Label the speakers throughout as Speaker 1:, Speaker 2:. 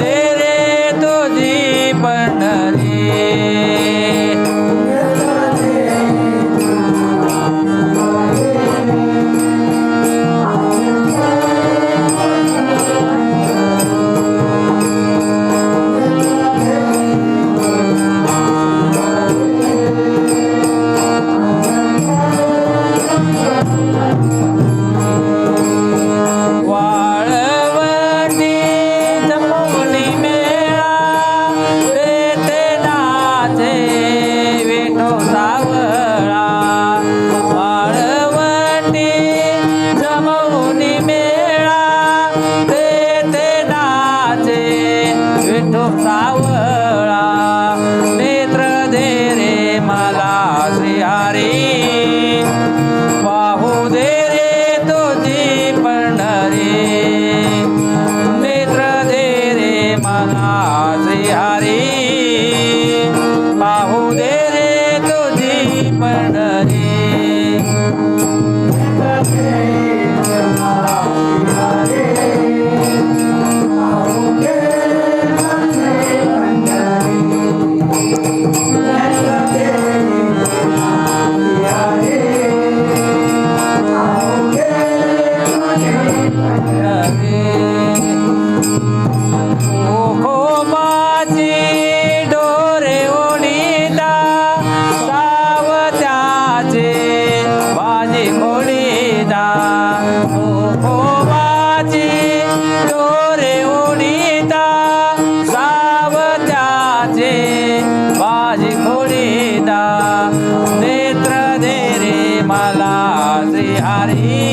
Speaker 1: तेरे तो जीवन 咋 माझे माझी खोडीदा नेत्र दे रे मला श्री हरी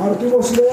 Speaker 2: आरती भोसले